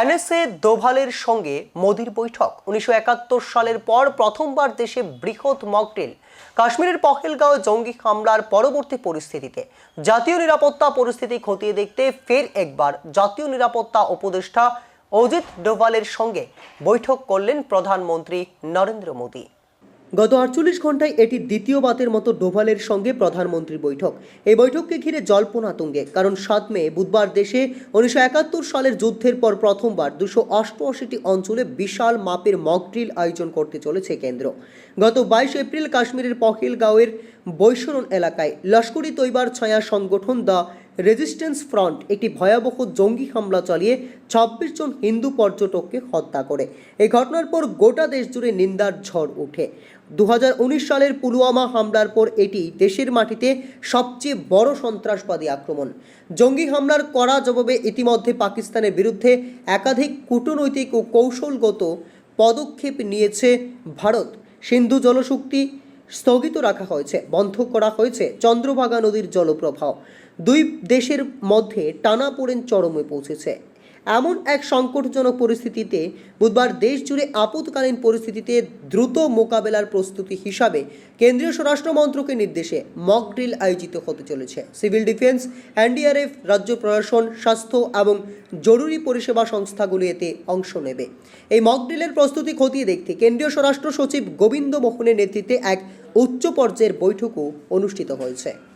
NSA দোভালের সঙ্গে মোদির বৈঠক। উনিশশো একাত্তর সালের পর প্রথমবার দেশে বৃহৎ মকটেল, কাশ্মীরের পহেলগাঁও জঙ্গি হামলার পরবর্তী পরিস্থিতিতে। জাতীয় নিরাপত্তা পরিস্থিতি খতিয়ে দেখতে ফের একবার জাতীয় নিরাপত্তা উপদেষ্টা অজিত ডোভালের সঙ্গে বৈঠক করলেন প্রধানমন্ত্রী নরেন্দ্র মোদী। গত আটচল্লিশ ঘন্টায় এটি দ্বিতীয় বাতের মতো ডোভালের সঙ্গে প্রধানমন্ত্রীর বৈঠক। এই বৈঠককে ঘিরে জল্পনা তুঙ্গে, কারণ সাত মে, বুধবার দেশে উনিশশো একাত্তর সালের যুদ্ধের পর প্রথমবার দুশো অষ্টআশিটি অঞ্চলে বিশাল মাপের মক ড্রিল আয়োজন করতে চলেছে কেন্দ্র। গত বাইশ এপ্রিল কাশ্মীরের পহেলগাঁওয়ের বৈশরণ এলাকায় লস্করি তৈবার ছায়া সংগঠন দ্য রেজিস্ট্যান্স ফ্রন্ট একটি ভয়াবহ জঙ্গি হামলা চালিয়ে ছাব্বিশ জন হিন্দু পর্যটককে হত্যা করে। এই ঘটনার পর গোটা দেশ জুড়ে নিন্দার ঝড় ওঠে। দু হাজার উনিশ সালের পুলওয়ামা হামলার পর এটি দেশের মাটিতে সবচেয়ে বড় সন্ত্রাসবাদী আক্রমণ। জঙ্গি হামলার কড়া জবাবে ইতিমধ্যে পাকিস্তানের বিরুদ্ধে একাধিক কূটনৈতিক ও কৌশলগত পদক্ষেপ নিয়েছে ভারত। সিন্ধু জলশক্তি স্থগিত রাখা হয়েছে, বন্ধ করা হয়েছে চন্দ্রভাগা নদীর জলপ্রবাহ। দুই দেশের মধ্যে টানাপোড়েন চরমে পৌঁছেছে। এমন এক সংকটজনক পরিস্থিতিতে বুধবার দেশ জুড়ে আপদকালীন পরিস্থিতিতে দ্রুত মোকাবেলার প্রস্তুতি হিসাবে কেন্দ্রীয় স্বরাষ্ট্র মন্ত্রকের নির্দেশে মক ড্রিল আয়োজিত হতে চলেছে। সিভিল ডিফেন্স, এনডিআরএফ, রাজ্য প্রশাসন, স্বাস্থ্য এবং জরুরি পরিষেবা সংস্থাগুলি এতে অংশ নেবে। এই মক ড্রিলের প্রস্তুতি খতিয়ে দেখতে কেন্দ্রীয় স্বরাষ্ট্র সচিব গোবিন্দ মোহনের নেতৃত্বে এক উচ্চ পর্যায়ের বৈঠকও অনুষ্ঠিত হয়েছে।